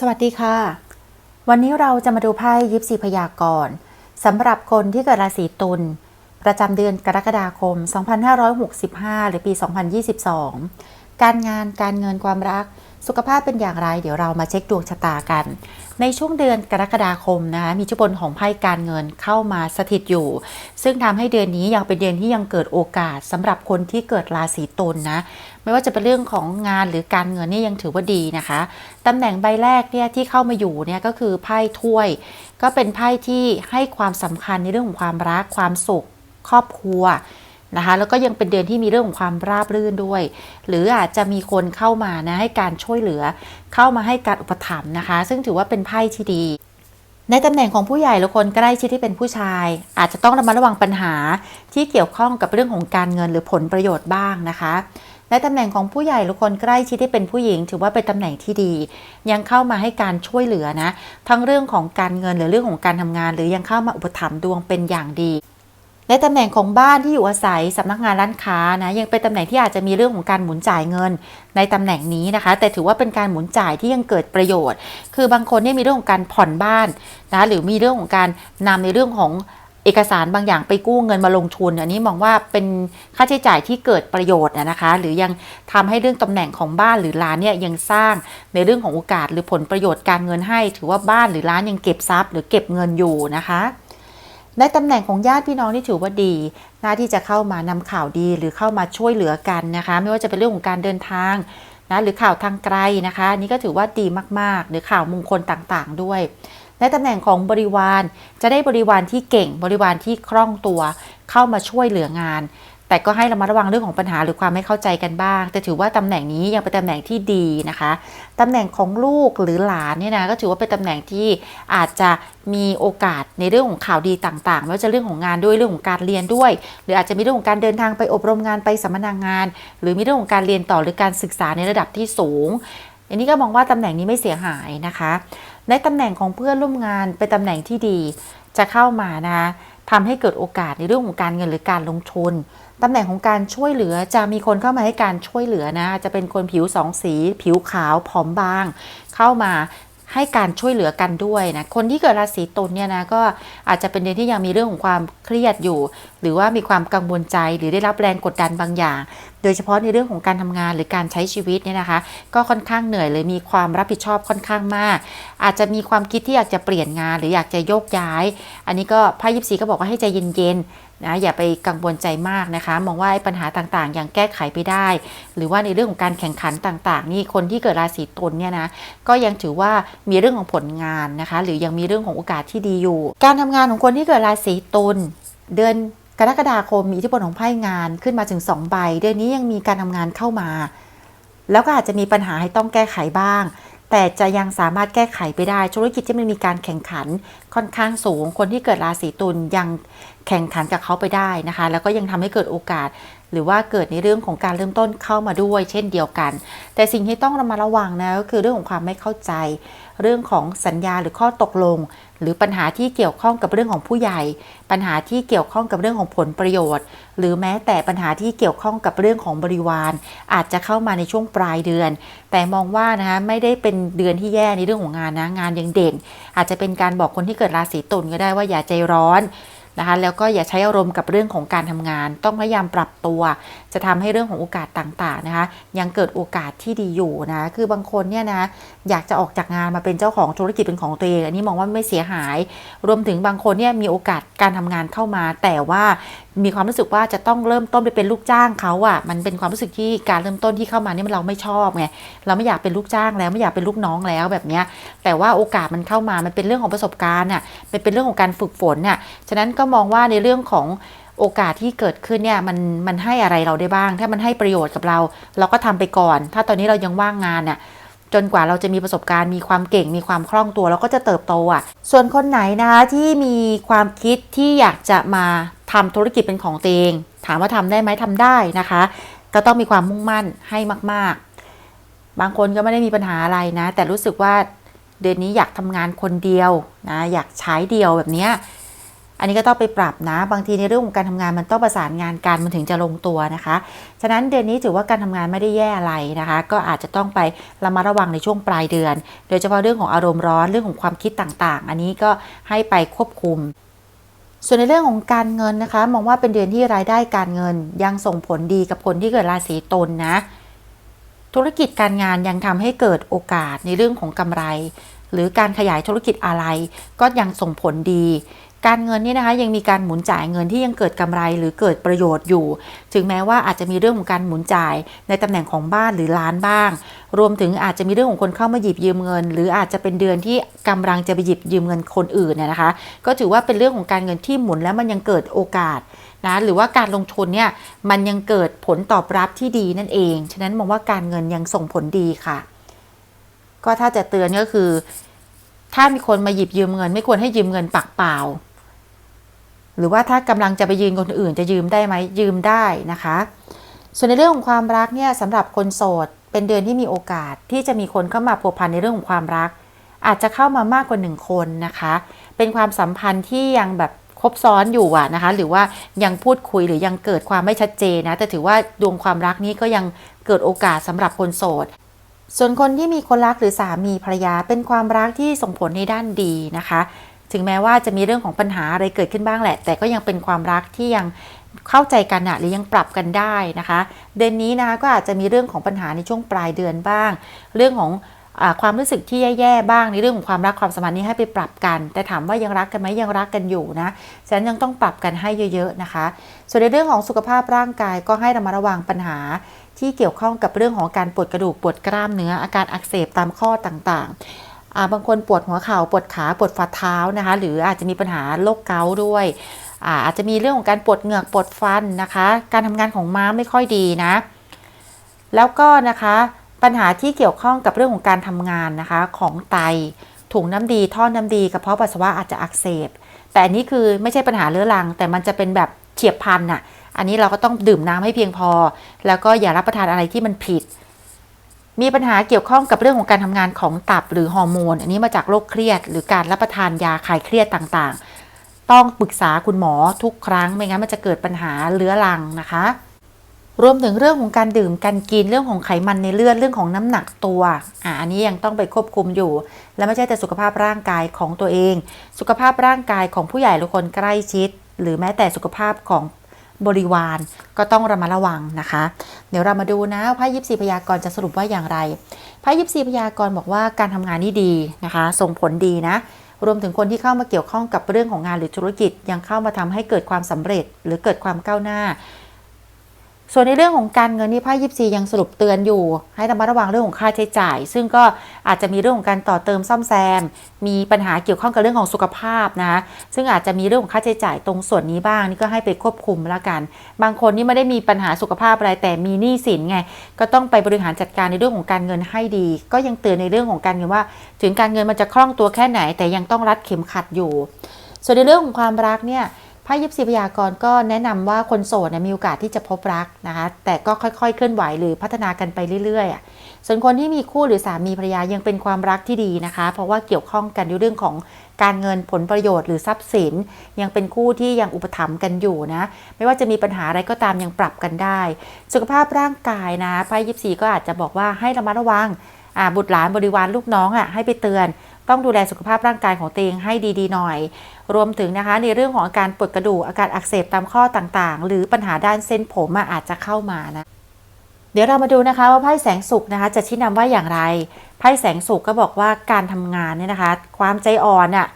สวัสดีค่ะ วันนี้เราจะมาดูไพ่ยิปซีพยากรณ์สำหรับคนที่เกิดราศีตุลประจำเดือนกรกฎาคม 2565 หรือปี 2022 การงานการเงินความรัก สุขภาพเป็นอย่างไร เดี๋ยวเรามาเช็คดวงชะตากัน ในช่วงเดือนกรกฎาคมนะคะมีจุบนของไพ่การเงินเข้ามาสถิตอยู่ ซึ่งทำให้เดือนนี้ยังเป็นเดือนที่ยังเกิดโอกาสสำหรับคนที่เกิดราศีตุลนะไม่ว่าจะเป็นเรื่องของงานหรือการเงินนี่ยังถือว่าดีนะคะตำแหน่งใบแรกเนี่ยที่เข้ามาอยู่เนี่ยก็คือไพ่ถ้วย ก็เป็นไพ่ที่ให้ความสำคัญในเรื่องของความรักความสุข ครอบครัว นะคะแล้วก็ยังเป็นเดือนที่มีเรื่องของความราบรื่นด้วย หรืออาจจะมีคนเข้ามานะให้การช่วยเหลือ เข้ามาให้การอุปถัมภ์นะคะ ซึ่งถือว่าเป็นไพ่ที่ดี ในตำแหน่งของผู้ใหญ่หรือคนใกล้ชิดที่เป็นผู้ชาย อาจจะต้องระมัดระวังปัญหาที่เกี่ยวข้องกับเรื่องของการเงินหรือผลประโยชน์บ้างนะคะในตำแหน่งของผู้ใหญ่หรือคนใกล้ชิดที่เป็นผู้หญิง ถือว่าเป็นตำแหน่งที่ดี ยังเข้ามาให้การช่วยเหลือนะ ทั้งเรื่องของการเงินหรือเรื่องของการทำงาน หรือยังเข้ามาอุปถัมภ์ดวงเป็นอย่างดี ในตำแหน่งของบ้านที่อยู่อาศัยสำนักงานร้านค้านะยังเป็นตำแหน่งที่อาจจะมีเรื่องของการหมุนจ่ายเงิน ในตำแหน่งนี้นะคะ แต่ถือว่าเป็นการหมุนจ่ายที่ยังเกิดประโยชน์ คือบางคนเนี่ยมีเรื่องของการผ่อนบ้านนะหรือมีเรื่องของการนำในเรื่องของเอกสารบางอย่างไปกู้เงินมาลงทุน อันนี้มองว่าเป็นค่าใช้จ่ายที่เกิดประโยชน์นะคะ หรือยังทำให้เรื่องตำแหน่งของบ้านหรือร้านเนี่ยยังสร้างในเรื่องของโอกาสหรือผลประโยชน์การเงินให้ ถือว่าบ้านหรือร้านยังเก็บทรัพย์ หรือเก็บเงินอยู่นะคะ ในตำแหน่งของญาติพี่น้องที่ถือว่าดีหน้าที่จะเข้ามานำข่าวดีหรือเข้ามาช่วยเหลือกันนะคะ ไม่ว่าจะเป็นเรื่องของการเดินทางนะหรือข่าวทางไกลนะคะนนี่ก็ถือว่าดีมากๆ หรือข่าวมงคลต่างๆด้วย ในตำแหน่งของบริวารจะได้บริวารที่เก่งบริวารที่คล่องตัวเข้ามาช่วยเหลืองาน แต่ก็ให้ระมัดระวังเรื่องของปัญหาหรือความไม่เข้าใจกันบ้าง แต่ถือว่าตำแหน่งนี้ยังเป็นตำแหน่งที่ดีนะคะตำแหน่งของลูกหรือหลานเนี่ยนะก็ถือว่าเป็นตำแหน่งที่อาจจะมีโอกาสในเรื่องของข่าวดีต่างๆไม่ว่าจะเรื่องของงานด้วยเรื่องของการเรียนด้วย หรืออาจจะมีเรื่องของการเดินทางไปอบรมงานไปสัมมนางาน หรือมีเรื่องของการเรียนต่อหรือการศึกษาในระดับที่สูง อันนี้ก็มองว่าตำแหน่งนี้ไม่เสียหายนะคะ ในตำแหน่งของเพื่อนร่วมงานเป็นตำแหน่งที่ดีจะเข้ามานะคะทำให้เกิดโอกาสในเรื่องของการเงินหรือการลงทุน ตำแหน่งของการช่วยเหลือจะมีคนเข้ามาให้การช่วยเหลือนะ จะเป็นคนผิวสองสี ผิวขาวผอมบาง เข้ามาให้การช่วยเหลือกันด้วยนะ คนที่เกิดราศีตุลเนี่ยนะก็อาจจะเป็นเดือนที่ยังมีเรื่องของความเครียดอยู่ หรือว่ามีความกังวลใจหรือได้รับแรงกดดันบางอย่าง โดยเฉพาะในเรื่องของการทำงานหรือการใช้ชีวิตเนี่ยนะคะ ก็ค่อนข้างเหนื่อยเลยมีความรับผิดชอบค่อนข้างมาก อาจจะมีความคิดที่อยากจะเปลี่ยนงาน หรืออยากจะโยกย้าย อันนี้ก็ไพ่ยิปซีก็บอกว่าให้ใจเย็นๆ นะอย่าไปกังวลใจมากนะคะ มองว่าปัญหาต่างๆ ยังแก้ไขไปได้ หรือว่าในเรื่องของการแข่งขันต่าง ๆ นี่คนที่เกิดราศีตุลเนี่ยนะก็ยังถือว่ามีเรื่องของผลงานนะคะ หรือยังมีเรื่องของโอกาสที่ดีอยู่ การทำงานของคนที่เกิดราศีตุลเดือนกรกฎาคมมีอิทธิพลของไพ่งานขึ้นมาถึง2ใบเดือนนี้ยังมีการทำงานเข้ามา แล้วก็อาจจะมีปัญหาให้ต้องแก้ไขบ้าง แต่จะยังสามารถแก้ไขไปได้ธุรกิจที่มันมีการแข่งขันค่อนข้างสูง คนที่เกิดราศีตุลยังแข่งขันกับเขาไปได้นะคะ แล้วก็ยังทำให้เกิดโอกาส หรือว่าเกิดในเรื่องของการเริ่มต้นเข้ามาด้วย เช่นเดียวกัน แต่สิ่งที่ต้องระมัดระวังนะก็คือเรื่องของความไม่เข้าใจ เรื่องของสัญญาหรือข้อตกลง หรือปัญหาที่เกี่ยวข้องกับเรื่องของผู้ใหญ่ ปัญหาที่เกี่ยวข้องกับเรื่องของผลประโยชน์ หรือแม้แต่ปัญหาที่เกี่ยวข้องกับเรื่องของบริวาร อาจจะเข้ามาในช่วงปลายเดือน แต่มองว่านะคะไม่ได้เป็นเดือนที่แย่ในเรื่องของงานนะงานยังเด่น อาจจะเป็นการบอกคนที่เกิดราศีตุลก็ได้ว่าอย่าใจร้อน นะคะแล้วก็อย่าใช้อารมณ์กับเรื่องของการทำงาน ต้องพยายามปรับตัว จะทำให้เรื่องของโอกาสต่างๆนะคะยังเกิดโอกาสที่ดีอยู่นะคือบางคนเนี่ยนะอยากจะออกจากงานมาเป็นเจ้าของธุรกิจเป็นของตัวเองอันนี้มองว่าไม่เสียหาย รวมถึงบางคนเนี่ยมีโอกาสการทำงานเข้ามา แต่ว่า มีความรู้สึกว่าจะต้องเริ่มต้นไปเป็นลูกจ้างเขาอะ่ะ มันเป็นความรู้สึกที่การเริ่มต้นที่เข้ามานี่มันเราไม่ชอบไงเราไม่อยากเป็นลูกจ้างแล้วไม่อยากเป็นลูกน้องแล้วแบบเนี้ยแต่ว่าโอกาสมันเข้ามามันเป็นเรื่องของประสบการณ์อะมันเป็นเรื่องของการฝึกฝนน่ะฉะนั้นก็มองว่าในเรื่องของโอกาสที่เกิดขึ้นเนี่ยมันมันให้อะไรเราได้บ้าง ถ้ามันให้ประโยชน์กับเรา เราก็ทำไปก่อน ถ้าตอนนี้เรายังว่างงานน่ะ จนกว่าเราจะมีประสบการณ์มีความเก่งมีความคล่องตัวเราก็จะเติบโตอะ ส่วนคนไหนนะคะที่มีความคิดที่อยากจะมาทำธุรกิจเป็นของตัวเอง ถามว่าทำได้ไหมทำได้นะคะ ก็ต้องมีความมุ่งมั่นให้มาก ๆ บางคนก็ไม่ได้มีปัญหาอะไรนะ แต่รู้สึกว่าเดือนนี้อยากทำงานคนเดียวนะอยากใช้เดียวแบบเนี้ย อันนี้ก็ต้องไปปรับนะ บางทีในเรื่องของการทำงานมันต้องประสานงานกันมันถึงจะลงตัวนะคะ ฉะนั้นเดือนนี้ถือว่าการทำงานไม่ได้แย่อะไรนะคะ ก็อาจจะต้องไประมัดระวังในช่วงปลายเดือน โดยเฉพาะเรื่องของอารมณ์ร้อนเรื่องของความคิดต่างๆ อันนี้ก็ให้ไปควบคุมส่วนในเรื่องของการเงินนะคะ มองว่าเป็นเดือนที่รายได้การเงิน ยังส่งผลดีกับคนที่เกิดราศีตุลนะธุรกิจการงานยังทำให้เกิดโอกาสในเรื่องของกำไร หรือการขยายธุรกิจอะไร ก็ยังส่งผลดี การเงินนี่นะคะยังมีการหมุนจ่ายเงินที่ยังเกิดกำไรหรือเกิดประโยชน์อยู่ ถึงแม้ว่าอาจจะมีเรื่องของการหมุนจ่ายในตำแหน่งของบ้านหรือร้านบ้าง รวมถึงอาจจะมีเรื่องของคนเข้ามาหยิบยืมเงิน หรืออาจจะเป็นเดือนที่กำลังจะไปหยิบยืมเงินคนอื่นเนี่ยนะคะ ก็ถือว่าเป็นเรื่องของการเงินที่หมุนแล้วมันยังเกิดโอกาสนะหรือว่าการลงทุนเนี่ยมันยังเกิดผลตอบรับที่ดีนั่นเอง ฉะนั้นมองว่าการเงินยังส่งผลดีค่ะ ก็ถ้าจะเตือนก็คือ ถ้ามีคนมาหยิบยืมเงิน ไม่ควรให้ยืมเงินปากเปล่า หรือว่าถ้ากำลังจะไปยืมคนอื่นจะยืมได้ไหมยืมได้นะคะ ส่วนในเรื่องของความรักเนี่ยสำหรับคนโสด เป็นเดือนที่มีโอกาสที่จะมีคนเข้ามาผัวพันในเรื่องของความรัก อาจจะเข้ามามากกว่าหนึ่งคนนะคะ เป็นความสัมพันธ์ที่ยังแบบคบซ้อนอยู่อะนะคะ หรือว่ายังพูดคุยหรือยังเกิดความไม่ชัดเจนนะแต่ถือว่าดวงความรักนี้ก็ยังเกิดโอกาสสำหรับคนโสดส่วนคนที่มีคนรักหรือสามีภรรยาเป็นความรักที่ส่งผลในด้านดีนะคะ ถึงแม้ว่าจะมีเรื่องของปัญหาอะไรเกิดขึ้นบ้างแหละ แต่ก็ยังเป็นความรักที่ยังเข้าใจกันอะหรือยังปรับกันได้นะคะ เดือนนี้นะคะก็อาจจะมีเรื่องของปัญหาในช่วงปลายเดือนบ้าง เรื่องของอความรู้สึกที่แย่ๆบ้างในเรื่องของความรักความสัมพันธ์นี้ให้ไปปรับกัน แต่ถามว่ายังรักกันไหมยังรักกันอยู่นะฉะนั้นยังต้องปรับกันให้เยอะๆนะคะ ส่วนในเรื่องของสุขภาพร่างกายก็ให้ระมัดระวังปัญหาที่เกี่ยวข้องกับเรื่องของการปวดกระดูกปวดกล้ามเนื้ออาการอักเสบตามข้อต่างๆ บางคนปวดหัวเข่าปวดขาปวดฝ่าเท้านะคะ หรืออาจจะมีปัญหาโรคเกาต์ด้วยอาอาจจะมีเรื่องของการปวดเหงือกปวดฟันนะคะ การทำงานของม้าไม่ค่อยดีนะ แล้วก็นะคะปัญหาที่เกี่ยวข้องกับเรื่องของการทำงานนะคะของไตถุงน้ำดีท่อน้ำดีกระเพาะปัสสาวะอาจจะอักเสบ แต่อันนี้คือไม่ใช่ปัญหาเรื้อรัง แต่มันจะเป็นแบบเฉียบพลันน่ะ อันนี้เราก็ต้องดื่มน้ำให้เพียงพอ แล้วก็อย่ารับประทานอะไรที่มันผิด มีปัญหาเกี่ยวข้องกับเรื่องของการทำงานของตับหรือฮอร์โมน อันนี้มาจากโรคเครียด หรือการรับประทานยาคลายเครียดต่างๆ ต้องปรึกษาคุณหมอทุกครั้งไม่งั้นมันจะเกิดปัญหาเรื้อรังนะคะ รวมถึงเรื่องของการดื่มการกินเรื่องของไขมันในเลือดเรื่องของน้ำหนักตัวอ่าอันนี้ยังต้องไปควบคุมอยู่ และไม่ใช่แต่สุขภาพร่างกายของตัวเอง สุขภาพร่างกายของผู้ใหญ่หรือคนใกล้ชิด หรือแม้แต่สุขภาพของ บริวารก็ต้องระมัดระวังนะคะ เดี๋ยวเรามาดูนะไพ่ยิปซีพยากรณ์จะสรุปว่าอย่างไรไพ่ยิปซีพยากรณ์บอกว่าการทำงานนี่ดีนะคะ ส่งผลดีนะ รวมถึงคนที่เข้ามาเกี่ยวข้องกับเรื่องของงานหรือธุรกิจยังเข้ามาทำให้เกิดความสำเร็จ หรือเกิดความก้าวหน้า ส่วนในเรื่องของการเงินนี่ไพ่ยิปซียังสรุปเตือนอยู่ ให้ระมัดระวังเรื่องของค่าใช้จ่าย ซึ่งก็อาจจะมีเรื่องของการต่อเติมซ่อมแซม มีปัญหาเกี่ยวข้องกับเรื่องของสุขภาพนะซึ่งอาจจะมีเรื่องของค่าใช้จ่ายตรงส่วนนี้บ้างนี่ก็ให้ไปควบคุมแล้วกัน บางคนนี่ไม่ได้มีปัญหาสุขภาพอะไรแต่มีหนี้สินไงก็ต้องไปบริหารจัดการในเรื่องของการเงินให้ดี ก็ยังเตือนในเรื่องของการเงินว่า ถึงการเงินมันจะคล่องตัวแค่ไหน แต่ยังต้องรัดเข็มขัดอยู่ ส่วนในเรื่องของความรักเนี่ย ไพ่ยิปซีพยากรณ์ก็แนะนำว่าคนโสดมีโอกาสที่จะพบรักนะคะ แต่ก็ค่อยๆ เคลื่อนไหวหรือพัฒนากันไปเรื่อยๆ ส่วนคนที่มีคู่หรือสามีภรรยายังเป็นความรักที่ดีนะคะ เพราะว่าเกี่ยวข้องกันในเรื่องของการเงินผลประโยชน์หรือทรัพย์สิน ยังเป็นคู่ที่ยังอุปถัมภ์กันอยู่นะ ไม่ว่าจะมีปัญหาอะไรก็ตามยังปรับกันได้ สุขภาพร่างกายนะไพ่ยิปซีก็อาจจะบอกว่าให้ระมัดระวังบุตรหลานบริวารลูกน้องอะให้ไปเตือน ต้องดูแลสุขภาพร่างกายของตัวเองให้ดีๆหน่อย รวมถึงนะคะในเรื่องของอาการปวดกระดูกอาการอักเสบตามข้อต่างๆ หรือปัญหาด้านเส้นผมอะอาจจะเข้ามานะเดี๋ยวเรามาดูนะคะว่าไพ่แสงสุขนะคะ จะชี้นำว่าอย่างไรไพ่แสงสุขก็บอกว่าการทำงานเนี่ยนะคะ ความใจอ่อนอะ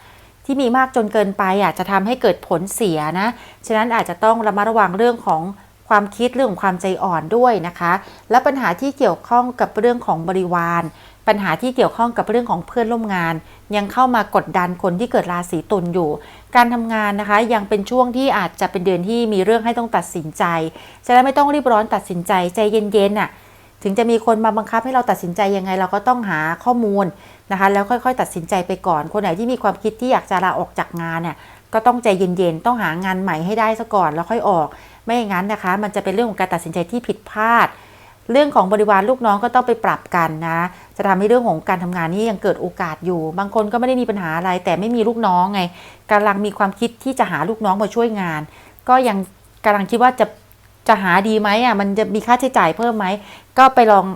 ที่มีมากจนเกินไปอะจะทำให้เกิดผลเสียนะ ฉะนั้นอาจจะต้องระมัดระวังเรื่องของความคิดเรื่องของความใจอ่อนด้วยนะคะ และปัญหาที่เกี่ยวข้องกับเรื่องของบริวาร ปัญหาที่เกี่ยวข้องกับเรื่องของเพื่อนร่วมงาน ยังเข้ามากดดันคนที่เกิดราศีตุลอยู่ การทำงานนะคะยังเป็นช่วงที่อาจจะเป็นเดือนที่มีเรื่องให้ต้องตัดสินใจฉะนั้ไม่ต้องรีบร้อนตัดสินใจใจเย็นๆน่ะถึงจะมีคนมาบังคับให้เราตัดสินใจยังไง เราก็ต้องหาข้อมูลนะคะ แล้วค่อยๆ ตัดสินใจไปก่อน คนไหนที่มีความคิดที่อยากจะลาออกจากงานเนี่ยก็ต้องใจเย็นๆ ต้องหางานใหม่ให้ได้ซะก่อนแล้วค่อยออก ไม่อย่างนั้นนะคะ มันจะเป็นเรื่องของการตัดสินใจที่ผิดพลาด เรื่องของบริวารลูกน้องก็ต้องไปปรับกันนะ จะทำให้เรื่องของการทำงานนี้ยังเกิดโอกาสอยู่ บางคนก็ไม่ได้มีปัญหาอะไร แต่ไม่มีลูกน้องไงกำลังมีความคิดที่จะหาลูกน้องมาช่วยงาน ก็ยังกำลังคิดว่าจะจะหาดีไหมอะมันจะมีค่าใช้จ่ายเพิ่มไหมก็ไปลอง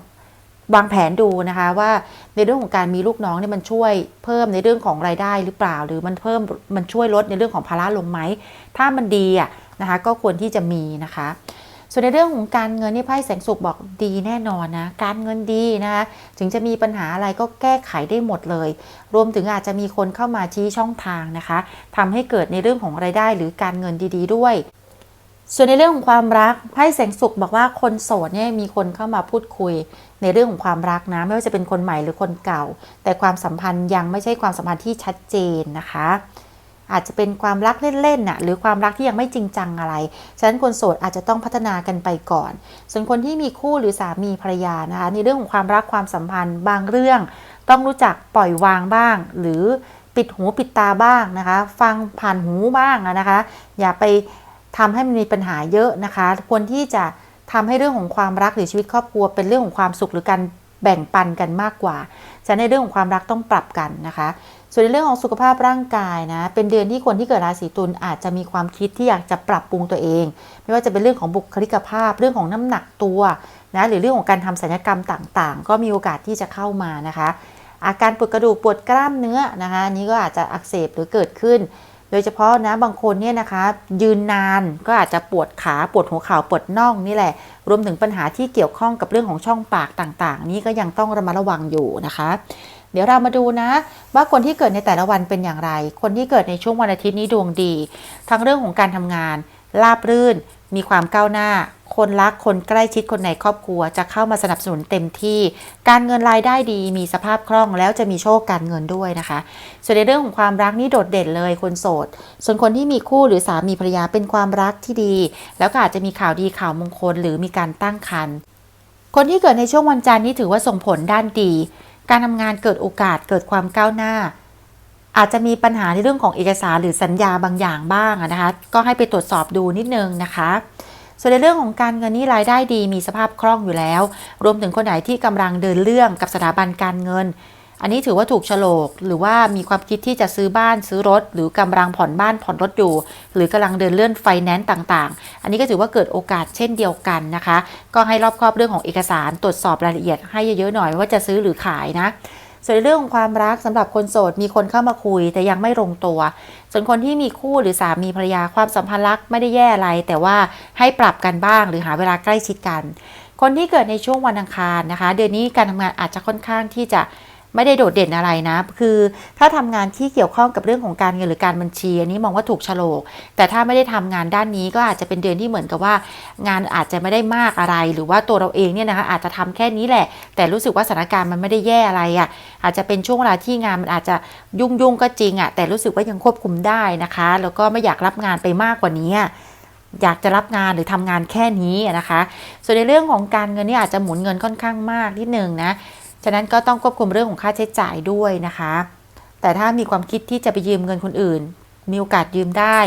วางแผนดูนะคะว่าในเรื่องของการมีลูกน้องเนี่ยมันช่วยเพิ่มในเรื่องของรายได้หรือเปล่า หรือมันเพิ่มมันช่วยลดในเรื่องของภาระลงไหมถ้ามันดีอะนะคะก็ควรที่จะมีนะคะ ส่วนในเรื่องของการเงินนี่ไพ่แสงสุขบอกดีแน่นอนนะ การเงินดีนะคะ ถึงจะมีปัญหาอะไรก็แก้ไขได้หมดเลย รวมถึงอาจจะมีคนเข้ามาชี้ช่องทางนะคะทำให้เกิดในเรื่องของรายได้หรือการเงินดี ๆ ด้วยส่วนในเรื่องของความรักไพ่แสงสุขบอกว่าคนโสดเนี่ยมีคนเข้ามาพูดคุย ในเรื่องของความรักนะ ไม่ว่าจะเป็นคนใหม่หรือคนเก่า แต่ความสัมพันธ์ยังไม่ใช่ความสัมพันธ์ที่ชัดเจนนะคะ อาจจะเป็นความรักเล่นๆน่ะหรือความรักที่ยังไม่จริงจังอะไร ฉะนั้นคนโสดอาจจะต้องพัฒนากันไปก่อน ส่วนคนที่มีคู่หรือสามีภรรยานะคะ ในเรื่องของความรักความสัมพันธ์บางเรื่อง ต้องรู้จักปล่อยวางบ้าง หรือปิดหูปิดตาบ้างนะคะ ฟังผ่านหูบ้างนะคะ อย่าไปทำให้มันมีปัญหาเยอะนะคะ ควรที่จะทำให้เรื่องของความรักหรือชีวิตครอบครัว เป็นเรื่องของความสุขหรือการแบ่งปันกันมากกว่าฉะนั้นในเรื่องของความรักต้องปรับกันนะคะส่วนในเรื่องของสุขภาพร่างกายนะ เป็นเดือนที่คนที่เกิดราศีตุลอาจจะมีความคิดที่อยากจะปรับปรุงตัวเอง ไม่ว่าจะเป็นเรื่องของบุคลิกภาพ เรื่องของน้ำหนักตัวนะ หรือเรื่องของการทำศัลยกรรมต่างๆ ก็มีโอกาสที่จะเข้ามานะคะ อาการปวดกระดูกปวดกล้ามเนื้อนะคะนนี้ก็อาจจะอักเสบหรือเกิดขึ้น โดยเฉพาะนะบางคนเนี่ยนะคะ ยืนนานก็อาจจะปวดขาปวดหัวเข่าปวดน่องนี่แหละ รวมถึงปัญหาที่เกี่ยวข้องกับเรื่องของช่องปากต่างๆ นี่ก็ยังต้องระมัดระวังอยู่นะคะ เดี๋ยวเรามาดูนะ ว่าคนที่เกิดในแต่ละวันเป็นอย่างไร คนที่เกิดในช่วงวันอาทิตย์นี้ดวงดี ทั้งเรื่องของการทำงานราบรื่น มีความก้าวหน้า คนรักคนใกล้ชิดคนในครอบครัว จะเข้ามาสนับสนุนเต็มที่ การเงินรายได้ดี มีสภาพคล่องแล้วจะมีโชคการเงินด้วยนะคะ ส่วนในเรื่องของความรักนี่โดดเด่นเลยคนโสด ส่วนคนที่มีคู่หรือสามีภรรยาเป็นความรักที่ดี แล้วก็อาจจะมีข่าวดีข่าวมงคล หรือมีการตั้งครรภ์คนที่เกิดในช่วงวันจันทร์นี่ถือว่าส่งผลด้านดี การทำงานเกิดโอกาสเกิดความก้าวหน้า อาจจะมีปัญหาในเรื่องของเอกสารหรือสัญญาบางอย่างบ้างนะคะ ก็ให้ไปตรวจสอบดูนิดนึงนะคะ ส่วนในเรื่องของการเงินนี่รายได้ดีมีสภาพคล่องอยู่แล้ว รวมถึงคนไหนที่กำลังเดินเรื่องกับสถาบันการเงิน อันนี้ถือว่าถูกโฉลกหรือว่ามีความคิดที่จะซื้อบ้านซื้อรถ หรือกำลังผ่อนบ้านผ่อนรถอยู่ หรือกำลังเดินเลื่อนไฟแนนซ์ต่างๆ อันนี้ก็ถือว่าเกิดโอกาสเช่นเดียวกันนะคะ ก็ให้รอบครอบเรื่องของเอกสารตรวจสอบรายละเอียดให้เยอะๆหน่อยว่าจะซื้อหรือขายนะส่วนในเรื่องของความรักสำหรับคนโสดมีคนเข้ามาคุยแต่ยังไม่ลงตัว ส่วนคนที่มีคู่หรือสามีภรรยาความสัมพันธ์รักไม่ได้แย่อะไร แต่ว่าให้ปรับกันบ้างหรือหาเวลาใกล้ชิดกัน คนที่เกิดในช่วงวันอังคารนะคะ เดือนนี้การทำงานอาจจะค่อนข้างที่จะ ไม่ได้โดดเด่นอะไรนะ คือถ้าทำงานที่เกี่ยวข้องกับเรื่องของการเงินหรือการบัญชีอันนี้มองว่าถูกฉลก แต่ถ้าไม่ได้ทำงานด้านนี้ก็อาจจะเป็นเดือนที่เหมือนกับว่า งานอาจจะไม่ได้มากอะไร หรือว่าตัวเราเองเนี่ยนะคะอาจจะทำแค่นี้แหละ แต่รู้สึกว่าสถานการณ์มันไม่ได้แย่อะไรอะ่ะอาจจะเป็นช่วงเวลาที่งานมันอาจจะยุ่งยุ่งๆก็จริงอะ่ะแต่รู้สึกว่ายังควบคุมได้นะคะ แล้วก็ไม่อยากรับงานไปมากกว่านี้อยากจะรับงานหรือทำงานแค่นี้นะคะ ส่วนในเรื่องของการเงินนี่อาจจะหมุนเงินค่อนข้างมากนิดนึงนะ ฉะนั้นก็ต้องควบคุมเรื่องของค่าใช้จ่ายด้วยนะคะ แต่ถ้ามีความคิดที่จะไปยืมเงินคนอื่น มีโอกาสยืมได้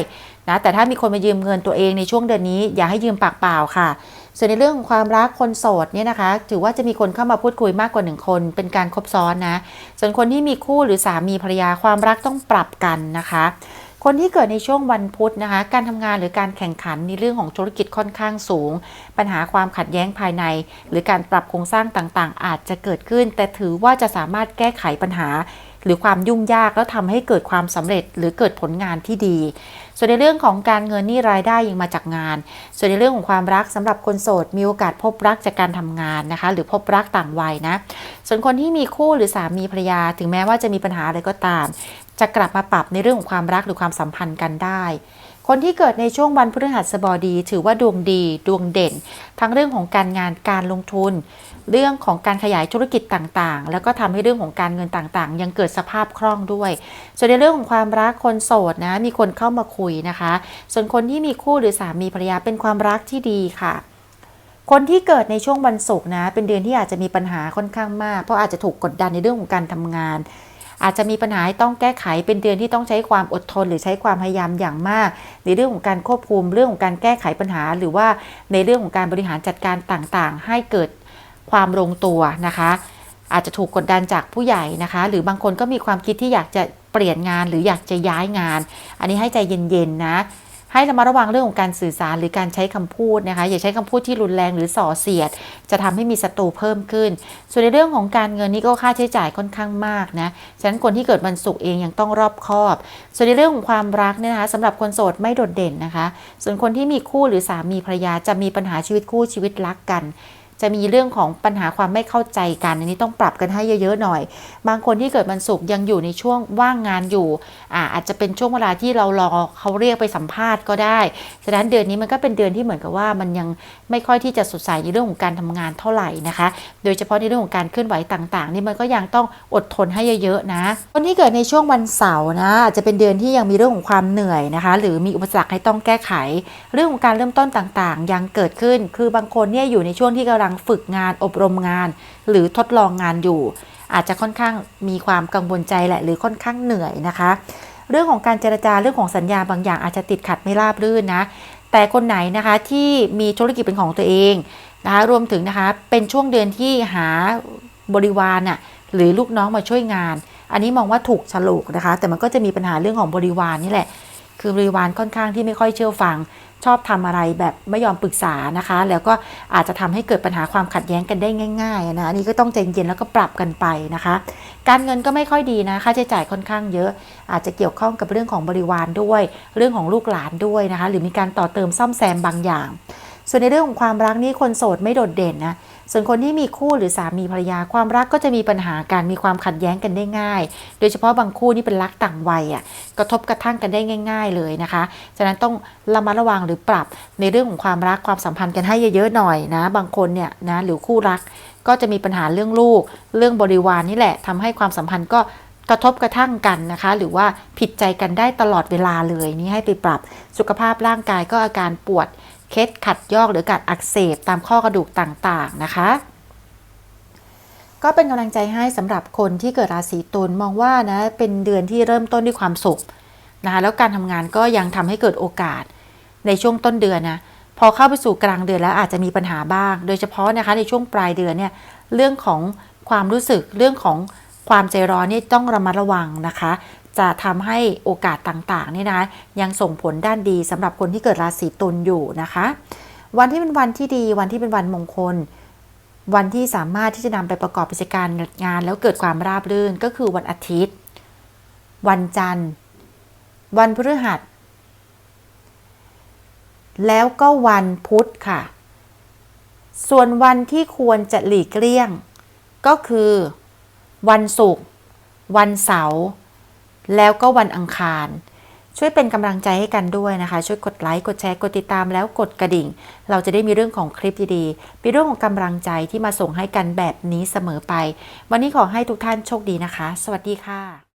นะแต่ถ้ามีคนมายืมเงินตัวเองในช่วงเดือนนี้ อย่าให้ยืมปากเปล่าค่ะ ส่วนในเรื่องของความรักคนโสดเนี่ยนะคะ ถือว่าจะมีคนเข้ามาพูดคุยมากกว่าหนึ่งคน เป็นการคบซ้อนนะ ส่วนคนที่มีคู่หรือสามีภรรยาความรักต้องปรับกันนะคะ คนที่เกิดในช่วงวันพุธนะคะ การทำงานหรือการแข่งขันในเรื่องของธุรกิจค่อนข้างสูง ปัญหาความขัดแย้งภายใน หรือการปรับโครงสร้างต่างๆ อาจจะเกิดขึ้น แต่ถือว่าจะสามารถแก้ไขปัญหา หรือความยุ่งยากแล้วทำให้เกิดความสำเร็จ หรือเกิดผลงานที่ดี ส่วนในเรื่องของการเงินนี่รายได้ยังมาจากงาน ส่วนในเรื่องของความรักสำหรับคนโสดมีโอกาสพบรักจากการทำงานนะคะ หรือพบรักต่างวัยนะ ส่วนคนที่มีคู่หรือสามีภรรยา ถึงแม้ว่าจะมีปัญหาอะไรก็ตาม จะกลับมาปรับในเรื่องของความรักหรือความสัมพันธ์กันได้ คนที่เกิดในช่วงวันพฤหัสบดี ถือว่าดวงดีดวงเด่น ทั้งเรื่องของการงานการลงทุน เรื่องของการขยายธุรกิจต่างๆ แล้วก็ทำให้เรื่องของการเงินต่างๆ ยังเกิดสภาพคล่องด้วย ส่วนในเรื่องของความรักคนโสดนะมีคนเข้ามาคุยนะคะ ส่วนคนที่มีคู่หรือสามีภรรยาเป็นความรักที่ดีค่ะคนที่เกิดในช่วงวันศุกร์นะ เป็นเดือนที่อาจจะมีปัญหาค่อนข้างมาก เพราะอาจจะถูกกดดันในเรื่องของการทำงาน อาจจะมีปัญหาต้องแก้ไขเป็นเดือนที่ต้องใช้ความอดทน หรือใช้ความพยายามอย่างมาก ในเรื่องของการควบคุมเรื่องของการแก้ไขปัญหา หรือว่าในเรื่องของการบริหารจัดการต่างๆ ให้เกิดความลงตัวนะคะ อาจจะถูกกดดันจากผู้ใหญ่นะคะ หรือบางคนก็มีความคิดที่อยากจะเปลี่ยนงานหรืออยากจะย้ายงาน อันนี้ให้ใจเย็นๆนะ ให้ระมัดระวังเรื่องของการสื่อสารหรือการใช้คำพูดนะคะ อย่าใช้คำพูดที่รุนแรงหรือส่อเสียด จะทำให้มีศัตรูเพิ่มขึ้น ส่วนในเรื่องของการเงินนี่ก็ค่าใช้จ่ายค่อนข้างมากนะ ฉะนั้นคนที่เกิดวันศุกร์เองยังต้องรอบคอบ ส่วนในเรื่องของความรักเนี่ยนะคะสำหรับคนโสดไม่โดดเด่นนะคะ ส่วนคนที่มีคู่หรือสามีภรรยาจะมีปัญหาชีวิตคู่ชีวิตรักกัน จะมีเรื่องของปัญหาความไม่เข้าใจกันอันนี้ต้องปรับกันให้เยอะๆหน่อย บางคนที่เกิดวันศุกร์ยังอยู่ในช่วงว่างงานอยู่อ่าอาจจะเป็นช่วงเวลาที่เรารอเขาเรียกไปสัมภาษณ์ก็ได้ฉะนั้นเดือนนี้มันก็เป็นเดือนที่เหมือนกับว่ามันยังไม่ค่อยที่จะสดใสในเรื่องของการทำงานเท่าไหร่นะคะ โดยเฉพาะในเรื่องของการเคลื่อนไหวต่างๆ นี่มันก็ยังต้องอดทนให้เยอะๆนะ คนที่เกิดในช่วงวันเสาร์นะอาจจะเป็นเดือนที่ยังมีเรื่องของความเหนื่อยนะคะ หรือมีอุปสรรคให้ต้องแก้ไข เรื่องของการเริ่มต้นต่างๆ ยังเกิดขึ้น คือบางคนเนี่ยอยู่ในช่วงที่กำลังฝึกงานอบรมงาน หรือทดลองงานอยู่ อาจจะค่อนข้างมีความกังวลใจแหละ หรือค่อนข้างเหนื่อยนะคะ เรื่องของการเจรจาเรื่องของสัญญาบางอย่างอาจจะติดขัดไม่ราบรื่นนะ แต่คนไหนนะคะที่มีธุรกิจเป็นของตัวเองนะคะรวมถึงนะคะเป็นช่วงเดือนที่หาบริวารน่ะหรือลูกน้องมาช่วยงาน อันนี้มองว่าถูกฉลุกนะคะ แต่มันก็จะมีปัญหาเรื่องของบริวารนี่แหละ คือบริวารค่อนข้างที่ไม่ค่อยเชื่อฟัง ชอบทำอะไรแบบไม่ยอมปรึกษานะคะ แล้วก็อาจจะทำให้เกิดปัญหาความขัดแย้งกันได้ง่ายๆนะนี่ก็ต้องใจเย็นแล้วก็ปรับกันไปนะคะ การเงินก็ไม่ค่อยดีนะค่าใช้จ่ายค่อนข้างเยอะ อาจจะเกี่ยวข้องกับเรื่องของบริวารด้วย เรื่องของลูกหลานด้วยนะคะ หรือมีการต่อเติมซ่อมแซมบางอย่าง ส่วนในเรื่องของความรักนี่คนโสดไม่โดดเด่นนะ ส่วนคนที่มีคู่หรือสามีภรรยาความรักก็จะมีปัญหาการมีความขัดแย้งกันได้ง่าย โดยเฉพาะบางคู่นี่เป็นรักต่างวัยอะกระทบกระทั่งกันได้ง่าย ๆ เลยนะคะ ฉะนั้นต้องระมัดระวังหรือปรับในเรื่องของความรักความสัมพันธ์กันให้เยอะๆหน่อยนะ บางคนเนี่ยนะหรือคู่รักก็จะมีปัญหาเรื่องลูก เรื่องบริวารนี่แหละทำให้ความสัมพันธ์ก็กระทบกระทั่งกันนะคะ หรือว่าผิดใจกันได้ตลอดเวลาเลยนี่ให้ไปปรับสุขภาพร่างกายก็อาการปวด เคล็ดขัดยอกหรือการอักเสบตามข้อกระดูกต่างๆนะคะก็เป็นกำลังใจให้สำหรับคนที่เกิดราศีตุลมองว่านะเป็นเดือนที่เริ่มต้นด้วยความสุขนะคะแล้วการทำงานก็ยังทำให้เกิดโอกาสในช่วงต้นเดือนนะพอเข้าไปสู่กลางเดือนแล้วอาจจะมีปัญหาบ้าง โดยเฉพาะนะคะในช่วงปลายเดือนเนี่ยเรื่องของความรู้สึกเรื่องของความใจร้อนนี่ต้องระมัดระวังนะคะ จะทำให้โอกาสต่างๆนี่นะยังส่งผลด้านดีสำหรับคนที่เกิดราศีตุลอยู่นะคะ วันที่เป็นวันที่ดีวันที่เป็นวันมงคล วันที่สามารถที่จะนำไปประกอบกิจการงาน แล้วเกิดความราบรื่นก็คือวันอาทิตย์ วันจันทร์ วันพฤหัส แล้วก็วันพุธค่ะ ส่วนวันที่ควรจะหลีกเลี่ยง ก็คือ วันศุกร์วันเสาร์ แล้วก็วันอังคาร ช่วยเป็นกำลังใจให้กันด้วยนะคะ ช่วยกดไลค์กดแชร์กดติดตามแล้วกดกระดิ่ง เราจะได้มีเรื่องของคลิปดีๆมีเรื่องของกำลังใจที่มาส่งให้กันแบบนี้เสมอไป วันนี้ขอให้ทุกท่านโชคดีนะคะ สวัสดีค่ะ